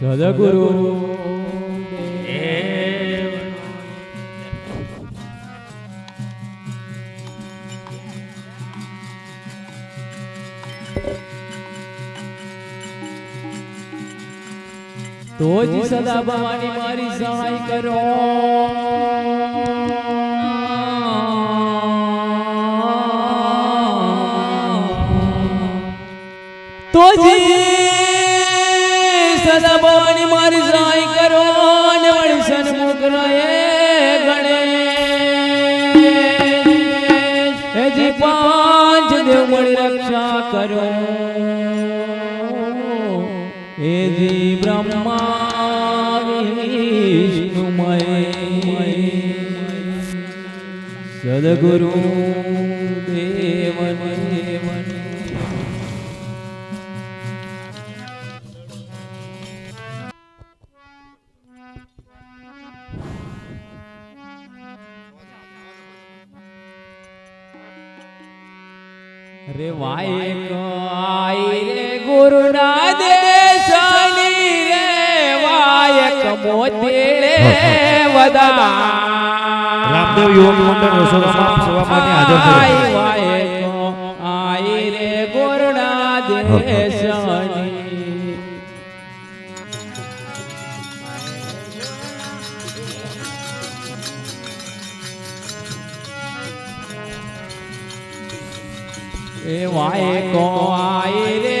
સદગુરુ. તો જ સદા ભવાની મારી સહાય કરો. કરો. એ જી બ્રહ્મા વિષ્ણુમય. સદગુરુ યોગ મંડળ રસોડામાં સેવા માટે હાજર થયો આઈ રે વાય કો આઈ રે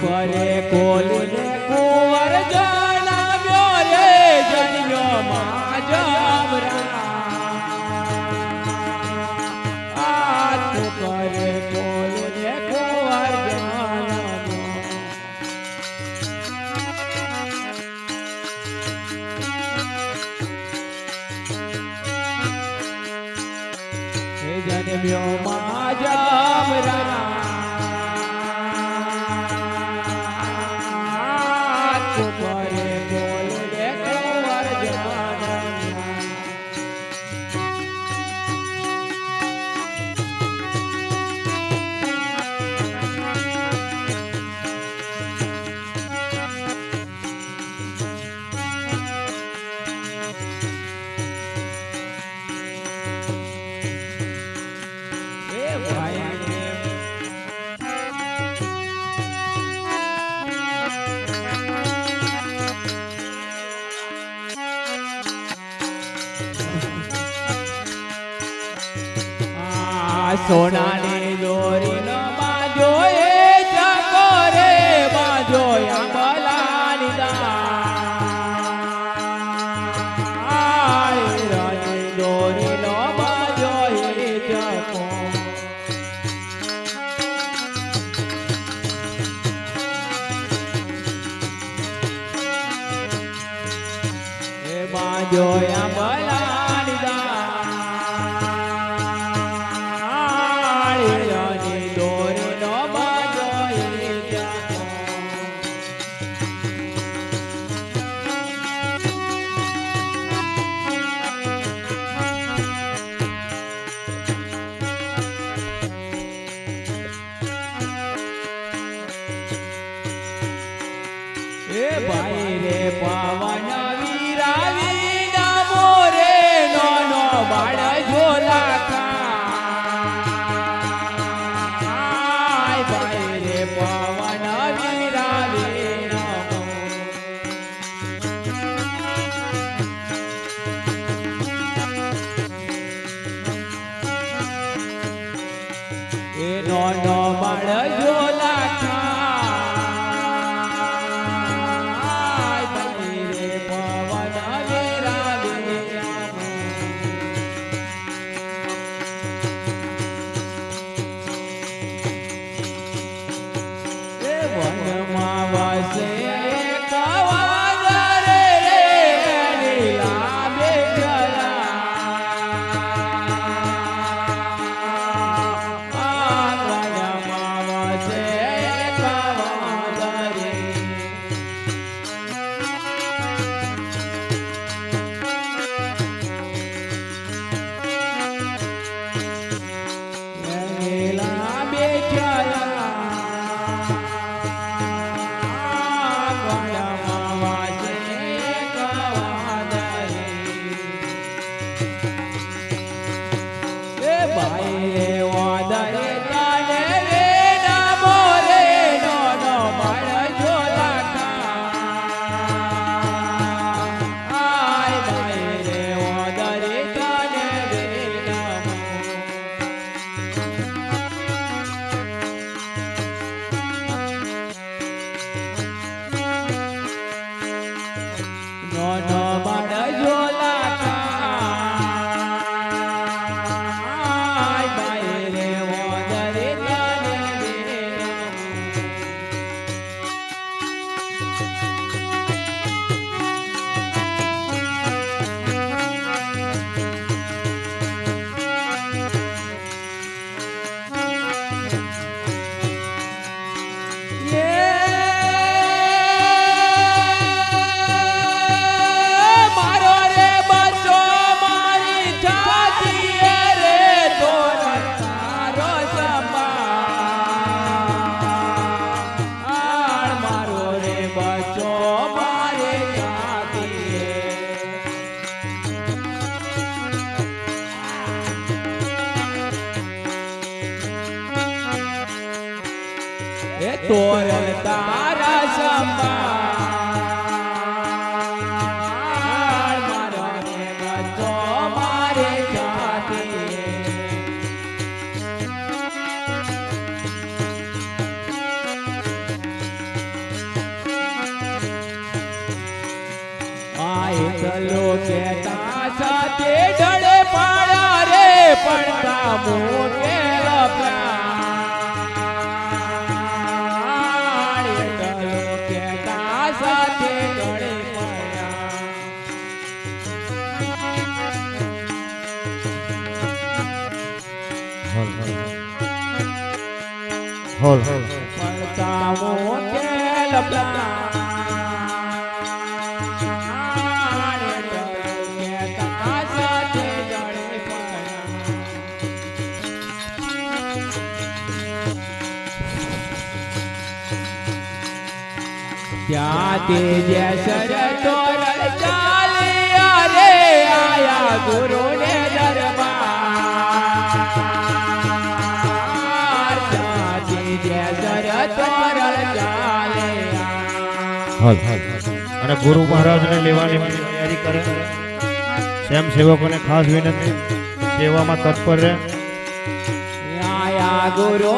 કુકરે કોલીને એ ભાઈ રે પવન ચલો કે તા સાથે ઢળે પાડા રે પડતા મોકેલ પ્રાણ. ચલો કે સાથે ઢળે પાડ્યા હોલ હોલ ત્યાં તેજે શરતો ચાલ્યા રે આયા ગુરુ ને દરબાર. ત્યાં તેજે તોરણ ચાલ્યા અને ગુરુ મહારાજને લેવાની તૈયારી કરે. સ્વયં સેવકોને ખાસ વિનંતી. સેવામાં તત્પર રહે. આયા ગુરુ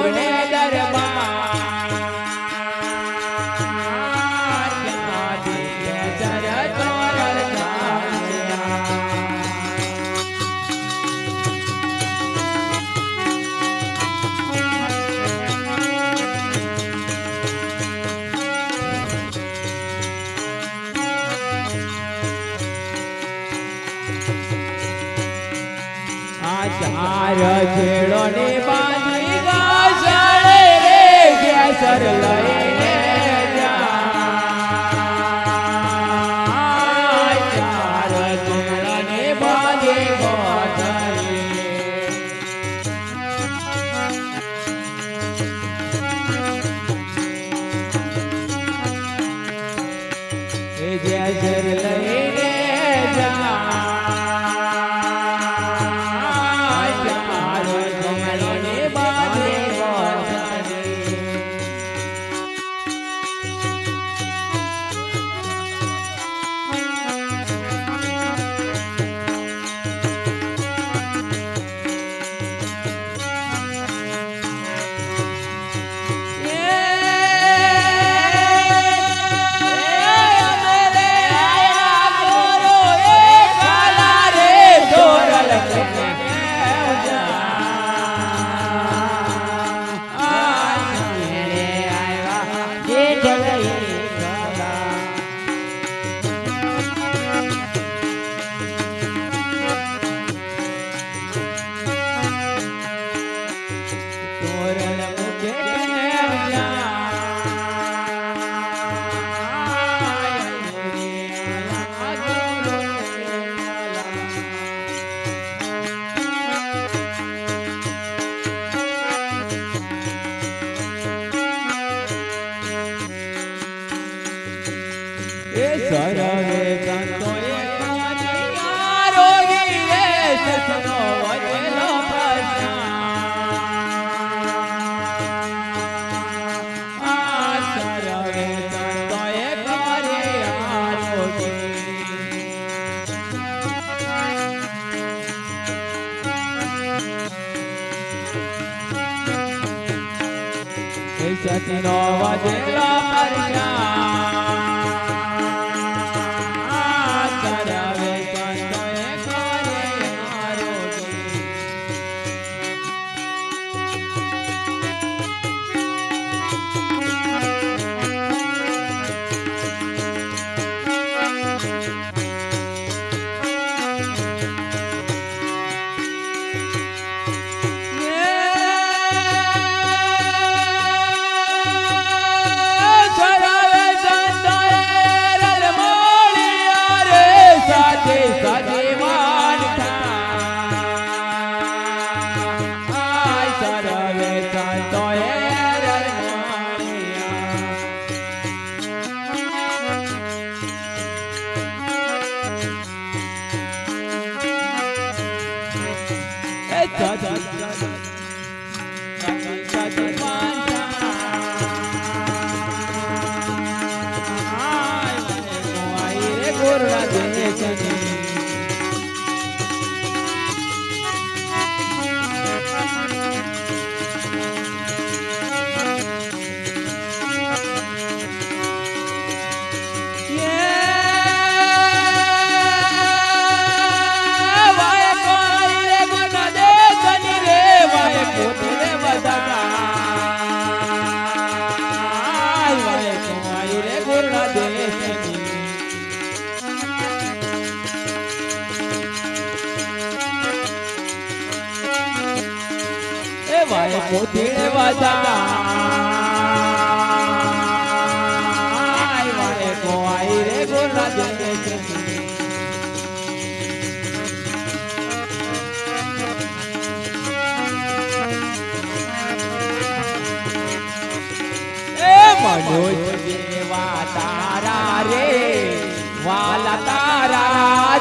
એ સતીનો વધેલો પરજા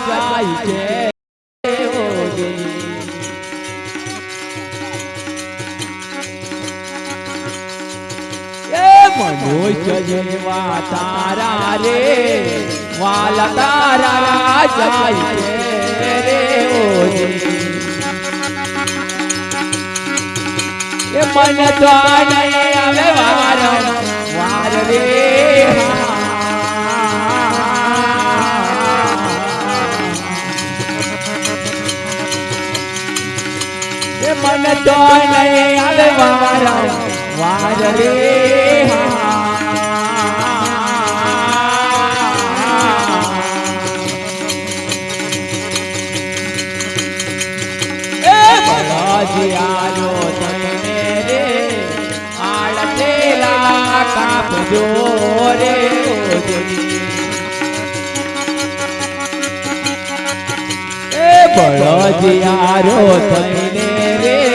જાય છે જેવા તારા રે વાલા તારા જાય રે. એ મન તો આવે વાર વાર રે એ મન તો વાર વાર રે બળદિયાનો તને રે આળતેલા કાપજો રે ઓજડી. એ બળદિયારો થઈને રે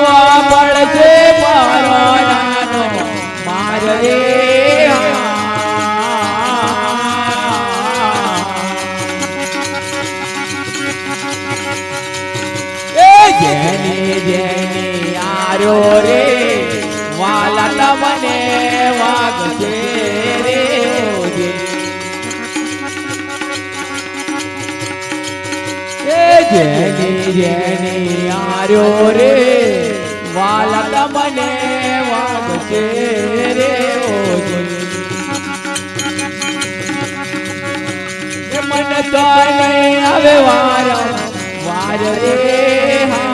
દેખાવો પડશે માર રે એ જેની જેની આર્યો રે, વાલા તમને વાગશે રે જેની જેની આર્યો રે વાલા તમને વાગશે રે ઓજે. મન તો નહીં વાર રે ઉઠિયારો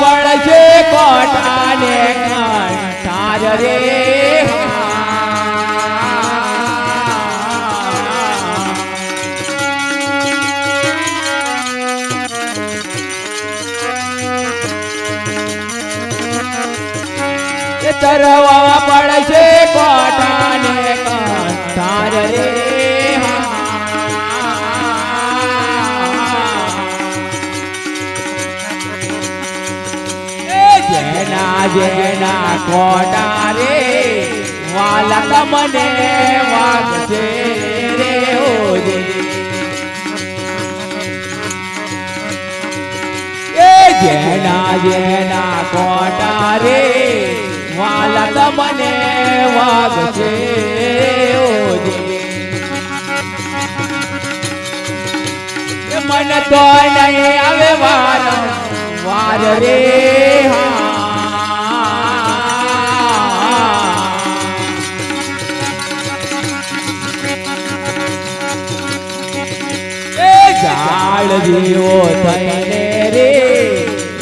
પડશે કોટાને કંઠાર રે. જેના ખોટા રે, વાલા તમને વાગશે રે ઓજે એ જેના જેના ખોટા રે, વાલા તમને વાગશે ઓજે મન તો નહીં આવે વાર વાર રે, હા. જેવો થઈને રે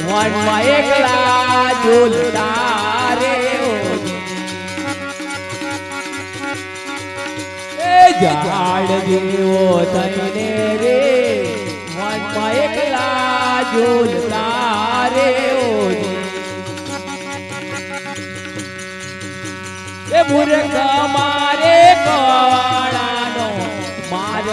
વનમાં એકલા ઝૂલતા રે ઝાડ જીવો થઈને રે વનમાં એકલા ઝૂલતા રે. એ મૂર્ખ મારે કવાડાનો માર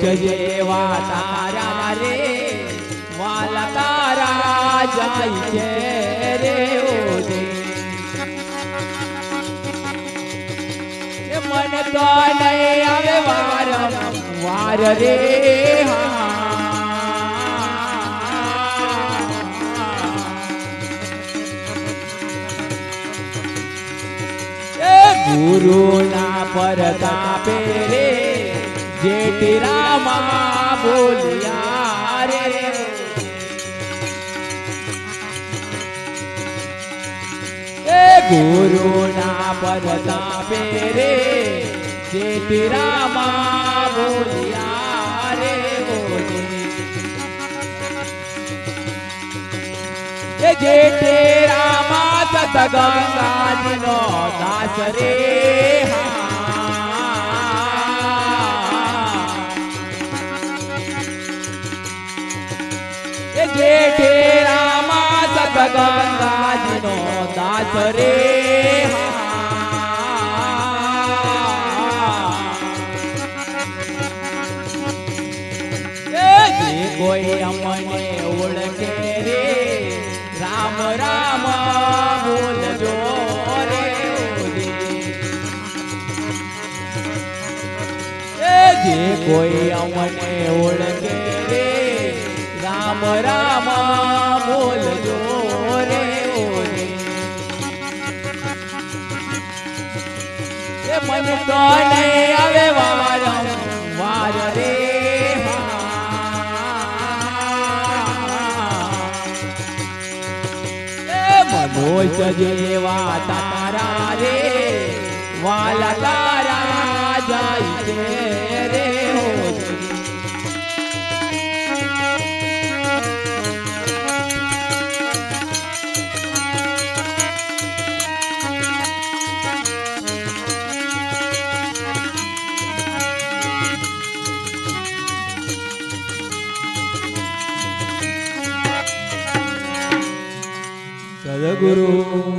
મનોજ જેવા તારા રે વાલા તારા જાય છે રે ઓજે મન તો નહીં આવે વાર વાર રે હા ગુરુ ના પરતાપે રે. જેઠી રામા બોલ્યા રે એ ગુરુ ના પરતા પેરે જેઠી રામા બોલ્યા રે બોલે. જેઠે રામા સત ગંગાજીનો દાસ રે એ કોઈ અમને ઓળખે રે? રામ રામ બોલજો રે મન તો નહીં આવે વારમ, વાર રે જેવા તારા રે, વાલા તારા જાય છે. સદગુરુ